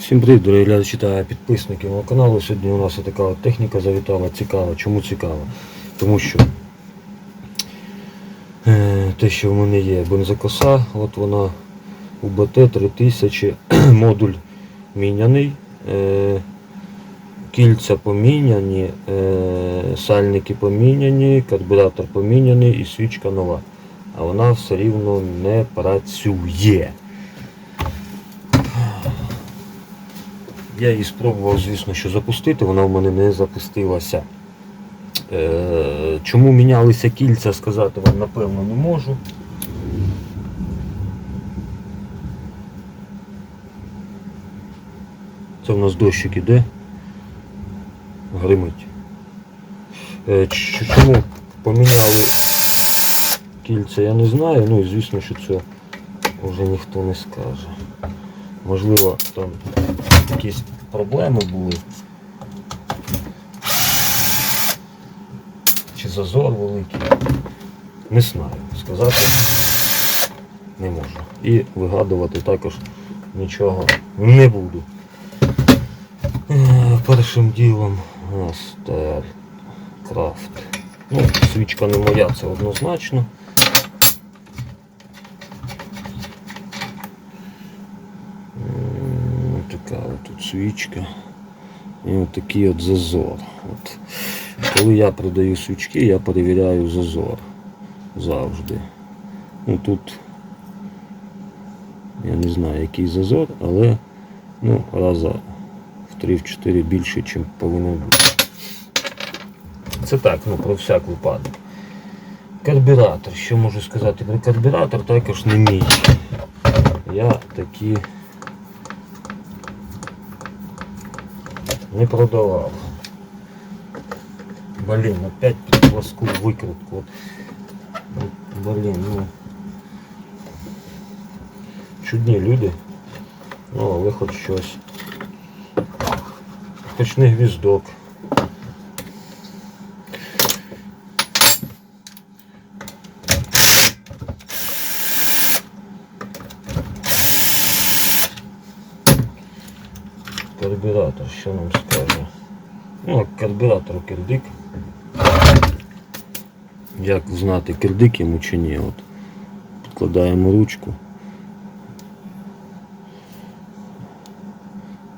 Всім привіт, дорогі глядачі та підписники мого каналу. Сьогодні у нас така техніка завітала цікава. Чому цікава? Тому що е, те, що в мене є бензокоса, от вона УБТ 3000, модуль міняний, е, кільця поміняні, е, сальники поміняні, карбюратор поміняний і свічка нова. А вона все рівно не працює. Я її спробував, звісно, що запустити, вона в мене не запустилася. Е, чому мінялися кільця, сказати вам напевно не можу. Це в нас дощик іде. Гримить. Е, чому поміняли кільця, я не знаю. Ну і звісно, що це вже ніхто не скаже. Можливо, там якісь проблеми були. Чи зазор великий. Не знаю. Сказати не можу. І вигадувати також нічого не буду. Е, Першим ділом у крафт. Ну, свічка не моя, це однозначно. М, Така от тут свічка. І от такий от зазор. От. Коли я продаю свічки, я перевіряю зазор завжди. Ну тут я не знаю який зазор, але ну, раза в 3-4 більше, ніж повинен бути. Це так, ну про всяк випадок. Карбюратор. Що можу сказати про карбюратор, також не мій. Я такі не продавав. Блін, опять під плоску викрутку. От. От, Блін, ну. Чудні люди. Ну, але хоч щось. Хоч не гвіздок. Карбюратор, що нам скаже? Ну, а карбюратор кирдик. Як знати, кирдик йому чи ні. От. Підкладаємо ручку.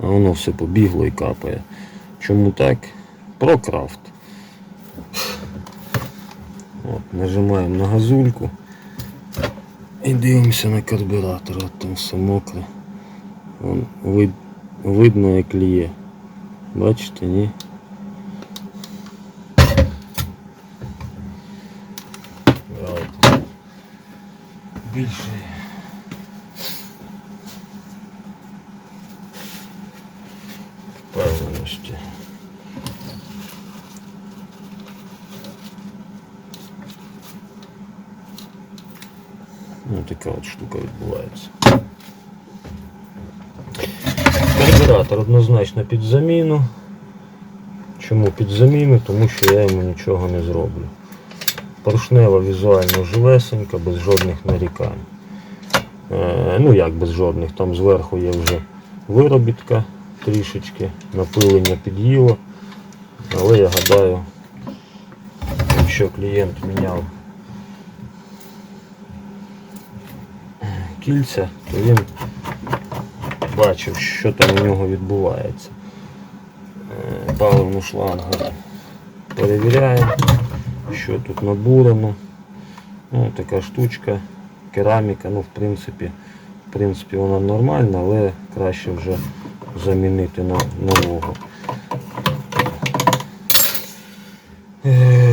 А воно все побігло і капає. Чому так? Прокрафт. От, нажимаємо на газульку і дивимося на карбюратор. От там все мокре. Вид, видно як ліє. Бачите, ні? Давайте. Більше. Впевненості. Ну, така от штука відбувається. Карбюратор однозначно під заміну. Чому під заміну? Тому що я йому нічого не зроблю. Поршнева візуально живесенька, без жодних нарікань. Е, ну як без жодних, там зверху є вже виробітка трішечки, напилення під'їло. Але я гадаю, якщо клієнт міняв кільця, то він бачив, що там у нього відбувається. Е, Паливну шлангу перевіряємо, що тут набурено. Ну, така штучка, кераміка, ну в принципі, в принципі вона нормальна, але краще вже замінити на нового. Е,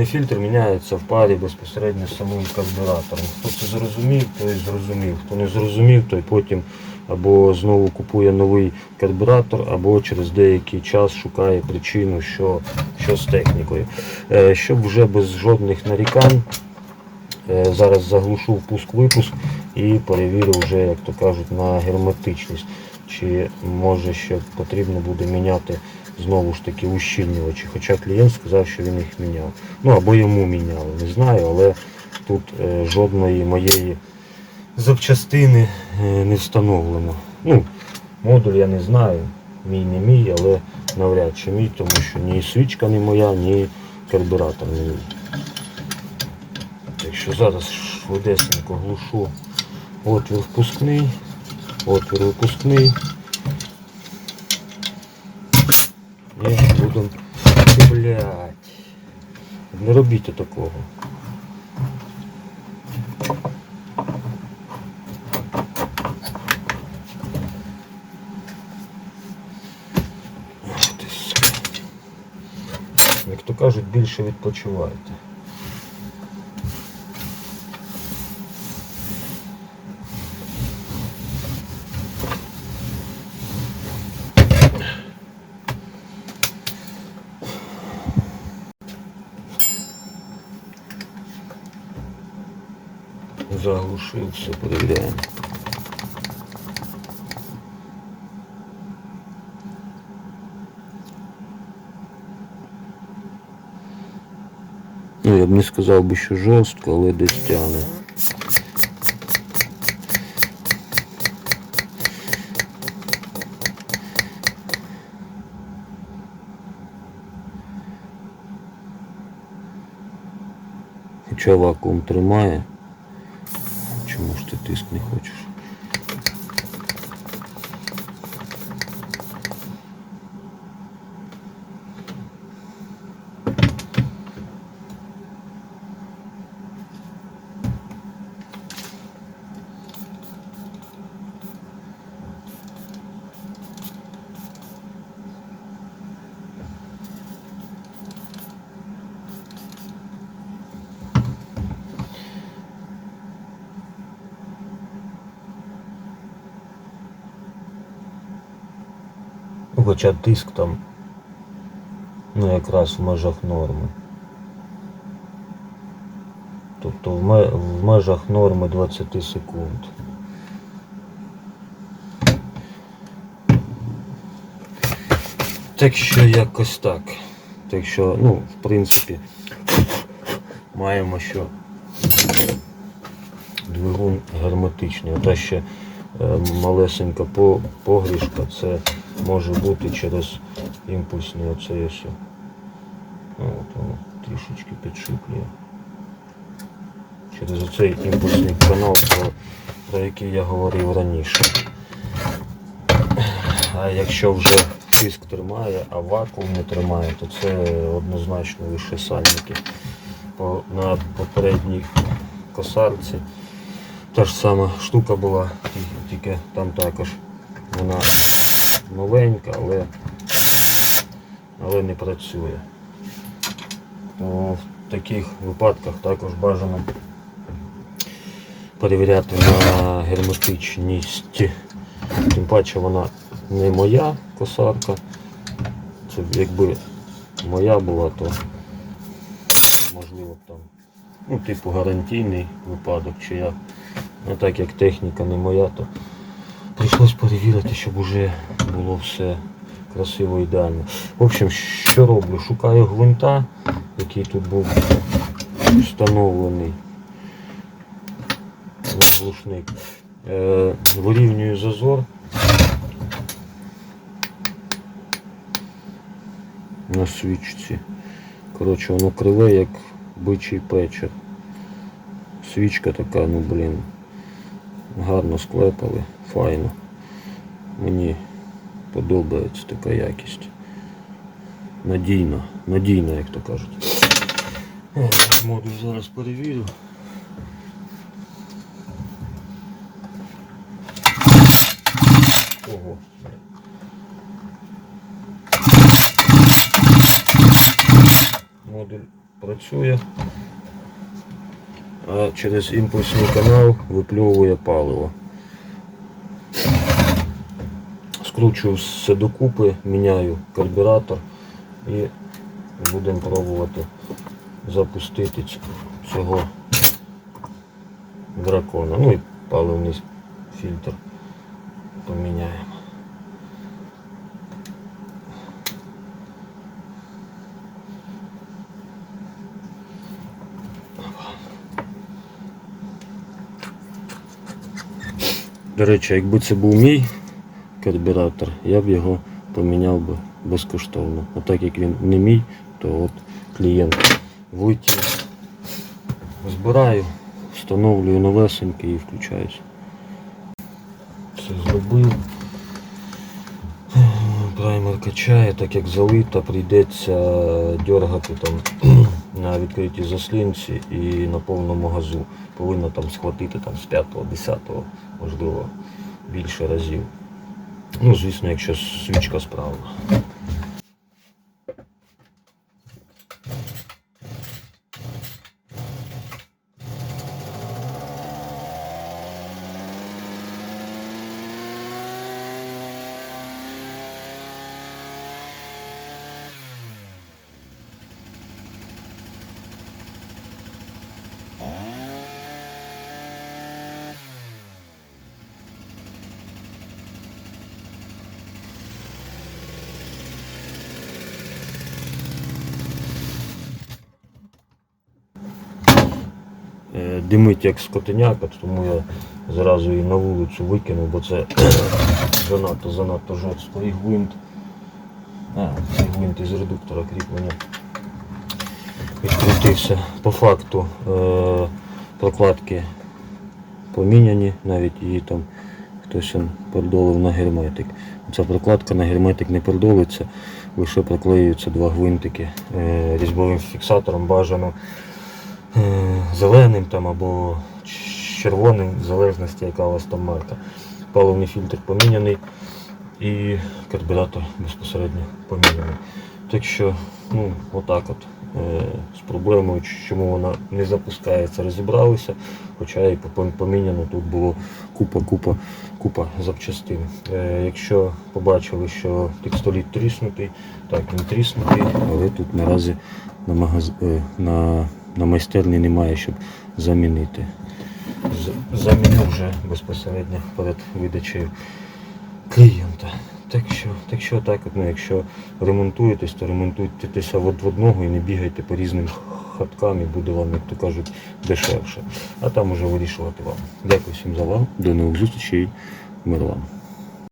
м, фільтр міняється в парі безпосередньо з самим карбюратором. Хто це зрозумів, той зрозумів. Хто не зрозумів, той потім або знову купує новий карбюратор, або через деякий час шукає причину, що, що з технікою. Е, Щоб вже без жодних нарікань. Е, Зараз заглушу впуск-випуск і перевірю вже, як то кажуть, на герметичність. Чи може ще потрібно буде міняти знову ж таки ущільнювачі. Хоча клієнт сказав, що він їх міняв. Ну або йому міняли, не знаю, але тут е, жодної моєї запчастини е, не встановлено. Ну, Модуль я не знаю, мій не мій, але навряд чи мій, тому що ні свічка не моя, ні карбюратор не мій. Так зараз швидесенько глушу отвір впускний, отвір випускний. І будемо. Блять. Не робіть такого. Як то кажуть, більше відпочивайте. Заглушив, все перевіряємо. Ну, я б не сказав би, що жорстко, але десь тяне. Хоча вакуум тримає. Чому ж ти тиск не хочеш? Хоча тиск там ну, якраз в межах норми. Тобто в, межах норми 20 секунд. Так що якось так. Так що, ну, в принципі, маємо, що двигун герметичний. Ота ще е, малесенька погрішка, це може бути через імпульсний оцей ось. Ну, От воно трішечки підшиплює. Через оцей імпульсний канал, про, про який я говорив раніше. А якщо вже тиск тримає, а вакуум не тримає, то це однозначно лише сальники. По, на попередній косарці та ж сама штука була, тільки там також вона новенька, але, але не працює. В таких випадках також бажано перевіряти на герметичність. Тим паче вона не моя косарка. Це якби моя була, то можливо б там, ну, типу гарантійний випадок чи як. А так як техніка не моя, то прийшлось перевірити, щоб уже було все красиво ідеально. В общем, що роблю? Шукаю гвинта, який тут був встановлений. Ось Глушник. Е, вирівнюю зазор. На свічці. Коротше, воно криве, як бичий печер. Свічка така, ну блін. Гарно склепали, файно. Мені подобається така якість. Надійна, надійна, як то кажуть. Модуль зараз перевірю. Ого. Модуль працює, а через імпульсний канал випльовує паливо. Скручую все докупи, міняю карбюратор і будемо пробувати запустити цього дракона. Ну і паливний фільтр поміняємо. До речі, якби це був мій карбюратор, я б його поміняв би безкоштовно. А так як він не мій, то от клієнт влетів. Збираю, встановлюю новесенький і включаюся. Це зробив. Праймер качає, так як залита, прийдеться дергати там на відкритій заслінці і на повному газу. Повинно там схватити там, з 5-10, можливо, більше разів. Ну, звісно, якщо свічка справна. Е, Димить як скотиняка, тому я зразу її на вулицю викинув, бо це занадто занадто жорсткий гвинт. А, цей гвинт із редуктора кріплення відкрутився. По факту е, прокладки поміняні, навіть її там хтось он передолив на герметик. Ця прокладка на герметик не передолиться, лише проклеюються два гвинтики е, різьбовим фіксатором бажано е, зеленим там або червоним, в залежності яка у вас там марка. Паливний фільтр поміняний і карбюратор безпосередньо поміняний. Так що, ну, отак от. е, З проблемою, чому вона не запускається, розібралися, хоча і пом- поміняно тут було купа, купа, купа запчастин. Е, Якщо побачили, що текстоліт тріснутий, так він тріснутий, але тут наразі на, магаз... е, на, на майстерні немає, щоб замінити. Заміню вже безпосередньо перед видачею клієнта. Так що, так що так, ну, якщо ремонтуєтесь, то ремонтуйтеся в одного і не бігайте по різним хаткам і буде вам, як то кажуть, дешевше. А там уже вирішувати вам. Дякую всім за увагу. До нових зустрічей. Мир вам.